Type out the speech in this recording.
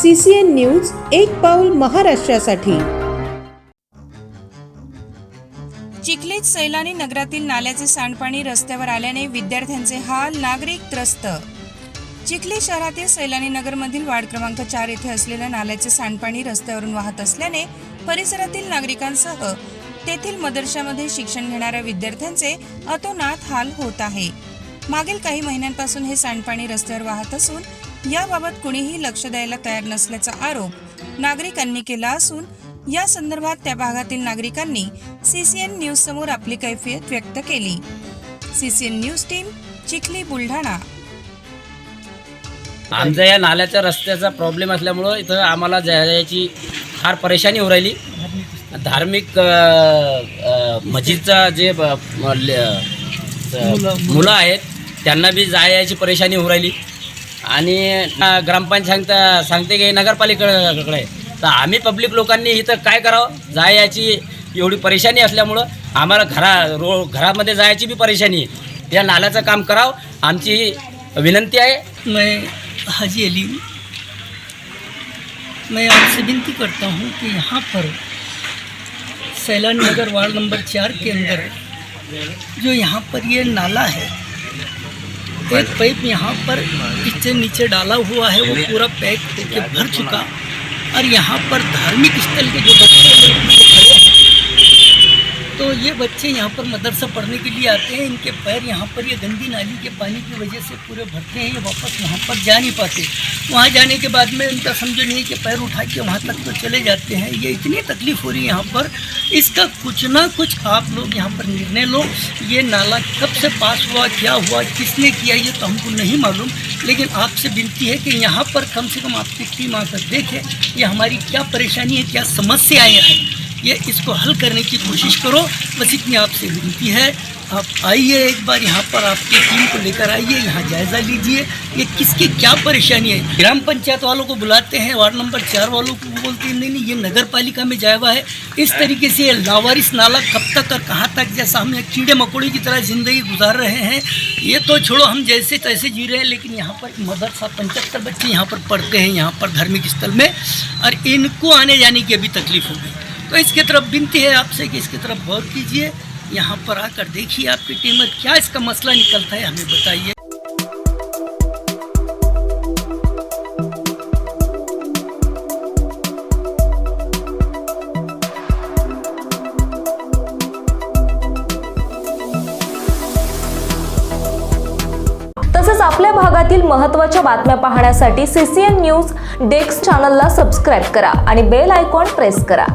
C C N news एक पाऊल महाराष्ट्रासाठी. चिखलीत सैलानी नगरातील नाल्याचे सांडपाणी रस्त्यावर आल्याने विद्यार्थ्यांचे हाल नागरिक त्रस्त. चिखली शहरातील सैलानी नगरमधील वार्ड क्रमांक चार येथे असलेल्या नाल्याचे सांडपाणी रस्त्यावरून वाहत असल्याने परिसरातील नागरिकांसह तेथील मदरशामध्ये शिक्षण घेणाऱ्या विद्यार्थ्यांचे अतोनात हाल होत आहे. मागील काही महिन्यांपासून हे सांडपाणी रस्त्यावर वाहत असून याबाबत कुणीही लक्ष द्यायला तयार नसल्याचा आरोप नागरिकांनी केला असून या संदर्भात त्या भागातील नागरिकांनी सीसीएन न्यूज समोर आपली कैफियत व्यक्त केली. CCN news team Chikhli Buldhana. आमचा या नाल्याच्या रस्त्याचा प्रॉब्लेम असल्यामुळं इथं आम्हाला जायची फार परेशानी होऊ राहिली. धार्मिक मस्जिदचा जे मुलं आहेत त्यांना बी जायची परेशानी होऊ राहिली. आणि ग्रामपंचायत सांगते की नगरपालिकेकडे. तर आम्ही पब्लिक लोकांनी इथं काय करावं? जायची एवढी परेशानी असल्यामुळं आम्हाला घरा रो घरामध्ये जायची बी परेशानी. आहे या नाल्याचं काम करावं. आमची विनंती आहे. मैं हाजी अली मैं आपसे विनती करता हूँ कि यहाँ पर सैलान नगर वार्ड नंबर चार के अंदर जो यहाँ पर ये नाला है एक पाइप यहाँ पर इससे नीचे डाला हुआ है वो पूरा पैक होके भर चुका। और यहाँ पर धार्मिक स्थल के जो बच्चे यहाँ पर मदरसा पढ़ने के लिए आते हैं, इनके पैर यहाँ पर, ये गंदी नाली के पानी की वजह से पूरे भरते हैं, ये वापस वहाँ पर जा नहीं पाते। वहाँ जाने के बाद में इनका समझो नहीं कि पैर उठा के वहाँ तक तो चले जाते हैं। ये इतनी तकलीफ़ हो रही है यहाँ पर। इसका कुछ ना कुछ आप लोग यहाँ पर निर्णय लो, ये नाला कब से पास हुआ, क्या हुआ, किसने किया, ये तो हमको नहीं मालूम। लेकिन आपसे विनती है कि यहाँ पर कम से कम आपकी टीम आकर देखे, ये हमारी क्या परेशानी है, क्या समस्याएँ हैं। ये इसको हल करने की कोशिश करो। बस इतनी आपसे विनती है। आप आइए एक बार यहाँ पर आपकी टीम को लेकर आइए, यहाँ जायज़ा लीजिए। ये किसकी क्या परेशानी है? ग्राम पंचायत वालों को बुलाते हैं, वार्ड नंबर चार वालों को बोलते हैं, नहीं नहीं, ये नगर पालिका में जाया हुआ है। इस तरीके से लावारिस नाला कब तक और कहाँ तक जैसा हम कीड़े मकोड़े की तरह ज़िंदगी गुजार रहे हैं, ये तो छोड़ो, हम जैसे तैसे जी रहे हैं। लेकिन यहाँ पर मदरसा पंचहत्तर बच्चे यहाँ पर पढ़ते हैं, यहाँ पर धार्मिक स्थल में, और इनको आने जाने की अभी तकलीफ़ हो गई। तो इसकी तरफ विनती है आपसे कि इसकी तरफ गौर कीजिए। यहाँ पर आकर देखिए आपकी टीम में क्या इसका मसला निकलता है हमें बताइए। तसंच आपल्या भागातील महत्त्वाच्या बातम्या पाहण्यासाठी सीसीएन न्यूज डेस्क चॅनलला सबस्क्राईब करा आणि बेल आयकॉन प्रेस करा.